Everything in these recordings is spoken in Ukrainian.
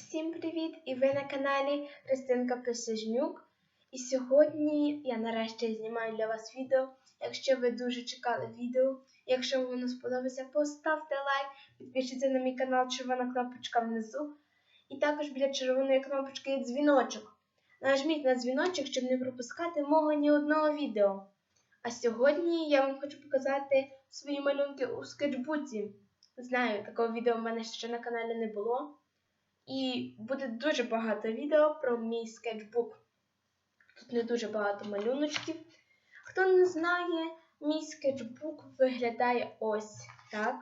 Всім привіт! І ви на каналі Христинка Присяжнюк. І сьогодні я нарешті знімаю для вас відео. Якщо ви дуже чекали відео, якщо воно сподобається, поставте лайк, підпишіться на мій канал, червона кнопочка внизу. І також біля червоної кнопочки є дзвіночок. Нажміть на дзвіночок, щоб не пропускати мого ні одного відео. А сьогодні я вам хочу показати свої малюнки у скетчбуці. Знаю, такого відео в мене ще на каналі не було. І буде дуже багато відео про мій скетчбук. Тут не дуже багато малюночків. Хто не знає, мій скетчбук виглядає ось так.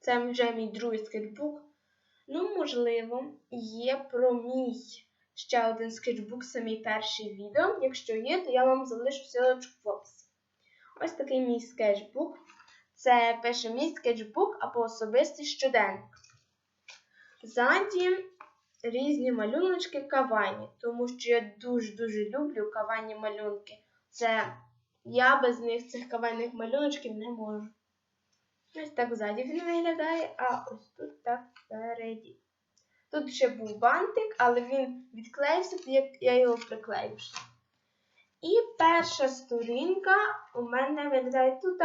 Це вже мій другий скетчбук. Ну, можливо, є про мій ще один скетчбук, це мій перший відео. Якщо є, то я вам залишу ссылочку в описі. Ось такий мій скетчбук. Це пише мій скетчбук або особистий щоденник. Ззаді різні малюночки кавані, тому що я дуже-дуже люблю кавані малюнки. Це я без них цих кавайних малюночків не можу. Ось так ззаді він виглядає, а ось тут так спереді. Тут ще був бантик, але він відклеївся, то я його приклеїв. І перша сторінка у мене виглядає тут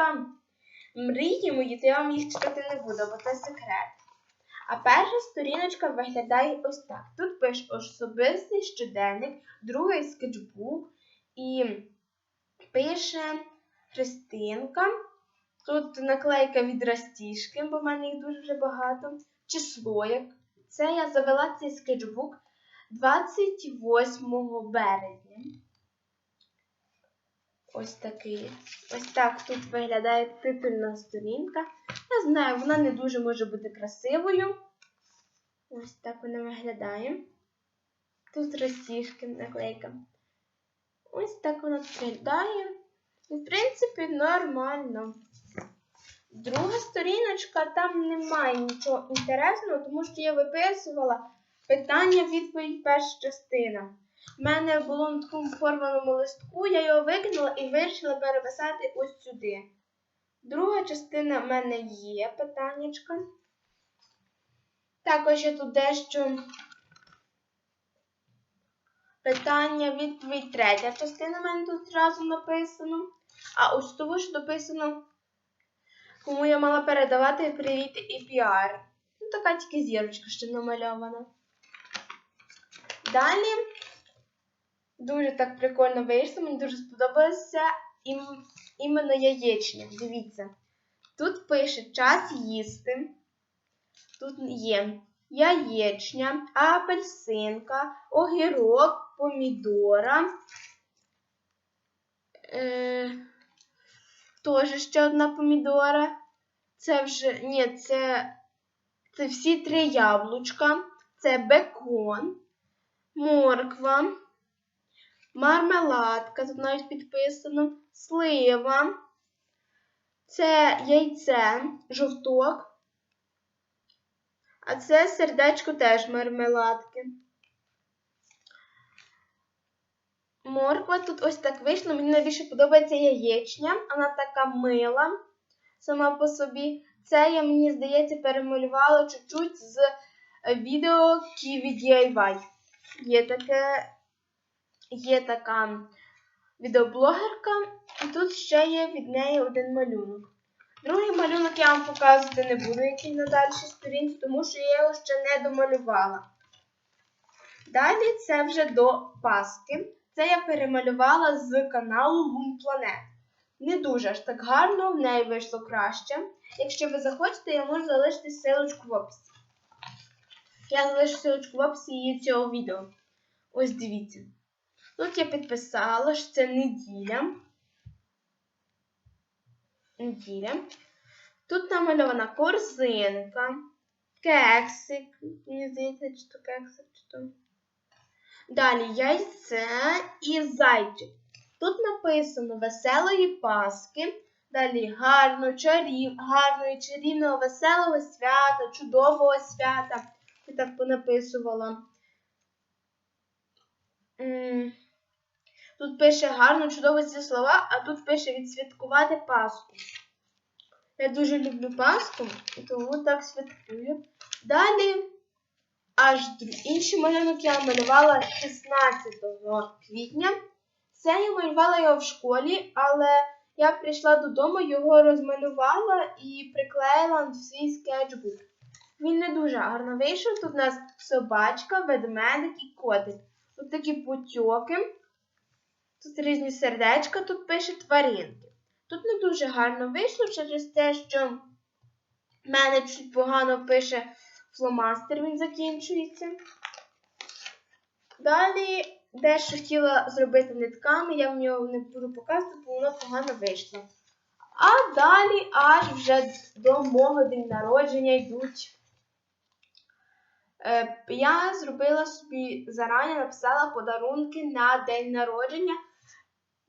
мрії мої, то я вам їх читати не буду, бо це секрет. А перша сторіночка виглядає ось так. Тут пише особистий щоденник, другий скетчбук і пише Христинка. Тут наклейка від растіжки, бо в мене їх дуже вже багато. Число. Це я завела цей скетчбук 28 березня. Ось такий. Ось так тут виглядає титульна сторінка. Я знаю, вона не дуже може бути красивою. Ось так вона виглядає. Тут розтіжки наклейка. Ось так вона виглядає. В принципі, нормально. Друга сторіночка, там немає нічого інтересного, тому що я виписувала питання, відповідь, перша частина. У мене було на такому порваному листку, я його викинула і вирішила переписати ось сюди. Друга частина в мене є питаннячка. Також я тут дещо питання, відповідь, третя частина в мене тут зразу написано. А ось того ж написано, кому я мала передавати привіт і піар. Ну, така тільки зірочка ще намальована. Далі. Дуже так прикольно вийшло, мені дуже сподобалося ім, іменно яєчня. Дивіться. Тут пише час їсти. Тут є яєчня, апельсинка, огірок, помідора. Е, Теж ще одна помідора. Це вже, ні, це, це всі три яблучка. Це бекон, морква мармеладка, тут навіть підписано, слива, це яйце, жовток, а це сердечко теж мармеладки. Морква тут ось так вийшло. Мені найбільше подобається яєчня, вона така мила сама по собі. Це я, мені здається, перемалювала чуть-чуть з відео Kiwi DIY. Є таке є така відеоблогерка, і тут ще є від неї один малюнок. Другий малюнок я вам показувати не буду, який на дальшій сторінці, тому що я його ще не домалювала. Далі це вже до Паски. Це я перемалювала з каналу Planet. Не дуже аж так гарно, в неї вийшло краще. Якщо ви захочете, я можу залишити ссылочку в описі. Я залишу ссылочку в описі її цього відео. Ось дивіться. Тут я підписала, що це неділя. Неділя. Тут намальована корзинка, кексик. Мені здається, чи то кексик, чи то. Далі яйце і зайчик. Тут написано веселої Паски. Далі гарно, чарів, гарного, чарівного, веселого свята, чудового свята. Я так понаписувала. Тут пише гарно, чудово ці слова, а тут пише відсвяткувати Пасху. Я дуже люблю Пасху, тому так святкую. Далі аж інший малюнок я малювала 16 квітня. Це я малювала його в школі, але я прийшла додому, його розмалювала і приклеїла в свій скетчбук. Він не дуже гарно вийшов. Тут у нас собачка, ведмедик і котик. Тут такі путьоки. Тут різні сердечка, тут пише тваринки. Тут не дуже гарно вийшло через те, що в мене чуть погано пише фломастер, він закінчується. Далі дещо хотіла зробити нитками, я в нього не буду показувати, бо воно погано вийшло. А далі аж вже до мого день народження йдуть. Е, я зробила собі зарані, написала подарунки на день народження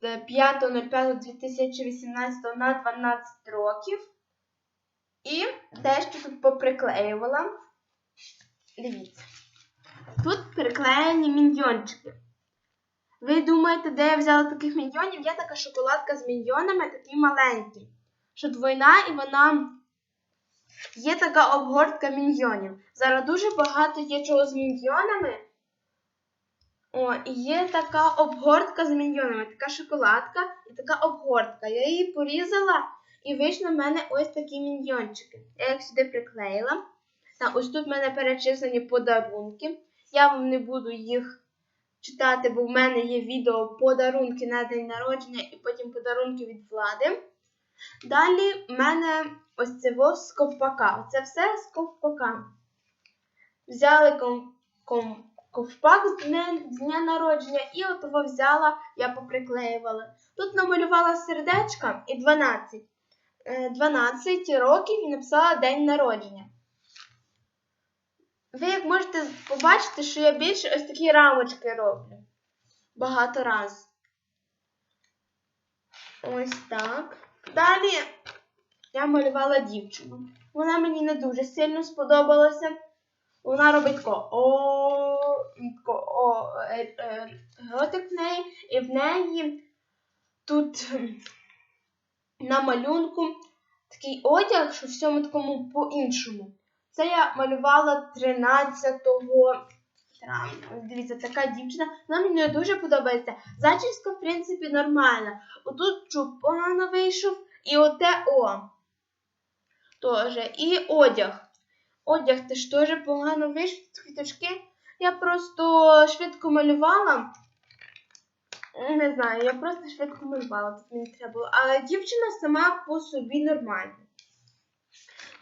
5.05.2018 на 12 років. І дещо тут поприклеювала. Дивіться. Тут приклеєні міньйончики. Ви думаєте, де я взяла таких міньйонів? Є така шоколадка з міньйонами, такі маленькі. Що двойна і вона є така обгортка міньйонів. Зараз дуже багато є чого з міньйонами. О, і є така обгортка з міньйонами, така шоколадка і така обгортка. Я її порізала і вийшли в мене ось такі міньйончики. Я їх сюди приклеїла. Та ось тут в мене перечислені подарунки. Я вам не буду їх читати, бо в мене є відео подарунки на день народження і потім подарунки від влади. Далі в мене ось це з ковпака. Це все з ковпака. Взяли ком, ком, ковпак з дня, дня народження і от його взяла, я поприклеювала. Тут намалювала сердечка і 12. Е, 12 років і написала день народження. Ви як можете побачити, що я більше ось такі рамочки роблю. Багато раз. Ось так. Далі я малювала дівчину. Вона мені не дуже сильно сподобалася. Вона робить тако о, тако о, е, е, ротик в неї, і в неї тут на малюнку такий одяг, що всьому такому по-іншому. Це я малювала 13 травня. Дивіться, така дівчина. Вона мені дуже подобається. Зачіска, в принципі, нормальна. Отут чуб погано вийшов, і оте о. Тоже. І одяг. Одяг теж теж погано вийшов, квіточки. Я просто швидко малювала. Не знаю, я просто швидко малювала, тут мені треба було. Але дівчина сама по собі нормальна.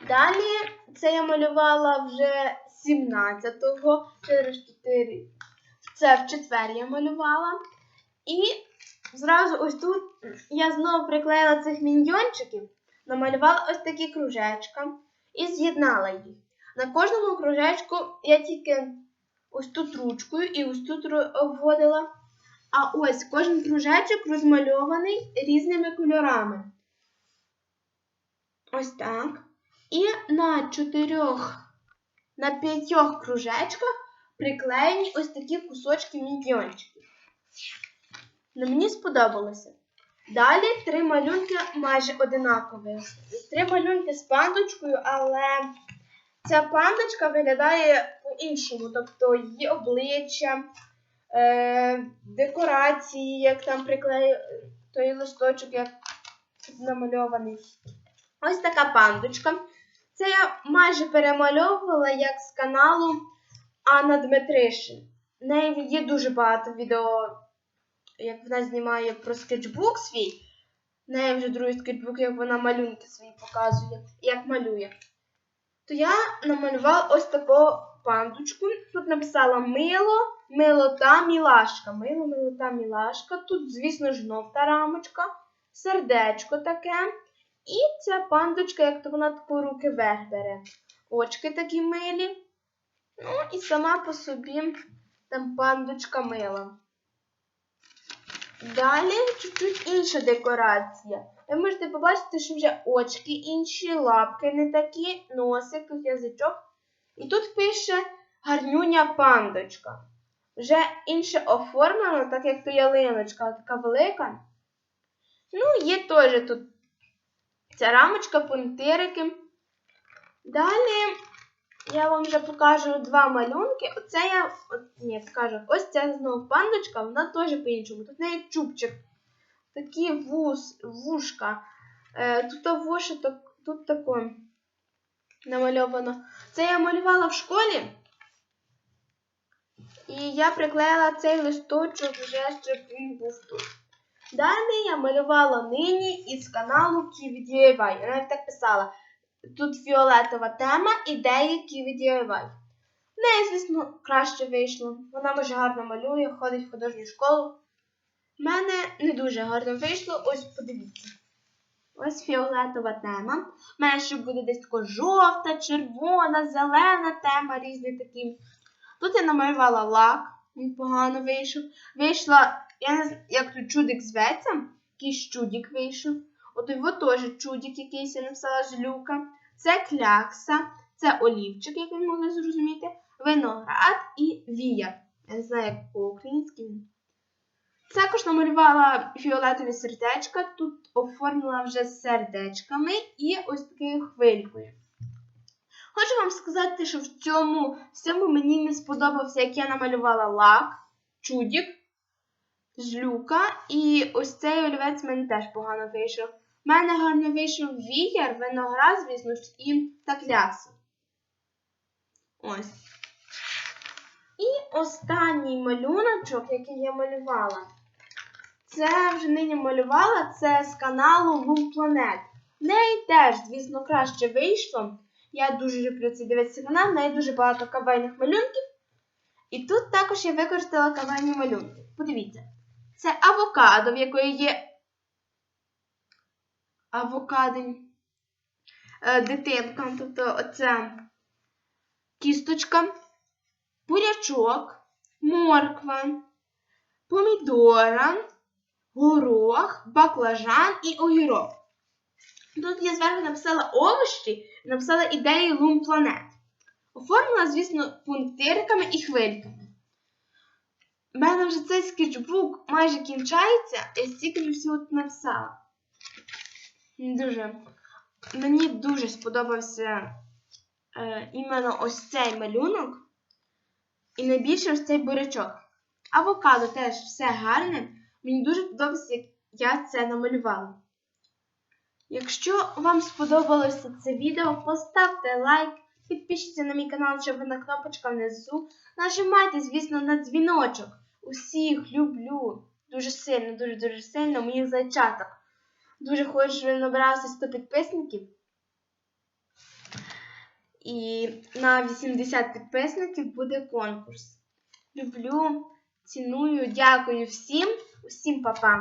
Далі це я малювала вже 17-го, через 4. Це в четвер я малювала. І зразу ось тут я знову приклеїла цих міньйончиків, намалювала ось такі кружечка і з'єднала їх. На кожному кружечку я тільки ось тут ручкою і ось тут обводила. А ось кожен кружечок розмальований різними кольорами. Ось так. І на чотирьох, на п'ятьох кружечках приклеєні ось такі кусочки міньйончиків. Ну, мені сподобалося. Далі три малюнки майже одинакові. Три малюнки з пандочкою, але ця пандочка виглядає по-іншому. Тобто її обличчя, е, декорації, як там приклею той листочок, як намальований. Ось така пандочка. Це я майже перемальовувала як з каналу Анна Дмитришин. В неї є дуже багато відео, як вона знімає про скетчбук свій. В неї вже другий скетчбук, як вона малюнки свої показує, як малює. То я намалювала ось таку пандочку. Тут написала мило, милота, мілашка. Мило, милота, мілашка. Тут, звісно жовта рамочка, сердечко таке. І ця пандочка, як то вона таку руки вверх бере. Очки такі милі. Ну і сама по собі там пандочка мила. Далі чуть-чуть інша декорація. Ви можете побачити, що вже очки інші, лапки не такі, носик, язичок. І тут пише гарнюня пандочка. Вже інше оформлено, так як то ялиночка, така велика. Ну, є теж тут ця рамочка, пунктирики. Далі я вам вже покажу два малюнки. Оце я от, ні, покажу. Ось ця знову пандочка, вона теж по-іншому. Тут в неї чубчик. Такі вуз, вушка. Е, тут вуші, тут тако намальовано. Це я малювала в школі. І я приклеїла цей листочок вже, щоб він був тут. Далі я малювала нині із каналу. Я навіть так писала. Тут фіолетова тема ідеї KiwiDIY. В неї, звісно, краще вийшло. Вона дуже гарно малює, ходить в художню школу. У мене не дуже гарно вийшло. Ось подивіться. Ось фіолетова тема. У мене ще буде десь така жовта, червона, зелена тема, різні такі. Тут я намалювала лак, він погано вийшов. Вийшла, я не знаю, як тут чудик зветься, якийсь чудик вийшов. От його теж чудик якийсь я написала жлюка. Це клякса, це олівчик, як ви могли зрозуміти, виноград і вія. Я не знаю, як по-українськи він. Також намалювала фіолетові сердечка, тут оформила вже з сердечками і ось такою хвилькою. Хочу вам сказати, що в цьому всьому мені не сподобався, як я намалювала лак, чудік, жлюка, і ось цей олівець мене теж погано вийшов. У мене гарно вийшов віяр, виноград, звісно і та кляса. Ось. І останній малюночок, який я малювала, це вже нині малювала, це з каналу Лум Планет. В неї теж, звісно, краще вийшло. Я дуже люблю цей дивитися канал, в неї дуже багато кавайних малюнків. І тут також я використала кавайні малюнки. Подивіться, це авокадо, в якої є авокадень, е, дитинка, тобто оця кісточка, бурячок, морква, помідора, горох, баклажан і огірок. Тут я зверху написала овощі написала ідеї Лум Планет. Оформила, звісно, пунктириками і хвильками. У мене вже цей скетчбук майже кінчається, і стільки всього написала. Дуже. Мені дуже сподобався е, іменно ось цей малюнок. І найбільше ось цей бурячок. Авокадо теж все гарне. Мені дуже подобається, як я це намалювала. Якщо вам сподобалося це відео, поставте лайк, підпишіться на мій канал, щоб на кнопочка внизу. Нажимайте, звісно, на дзвіночок. Усіх люблю. Дуже сильно, дуже-дуже сильно моїх зайчаток. Дуже хочу, щоб він набрався 100 підписників. І на 80 підписників буде конкурс. Люблю, ціную, дякую всім, усім па-па.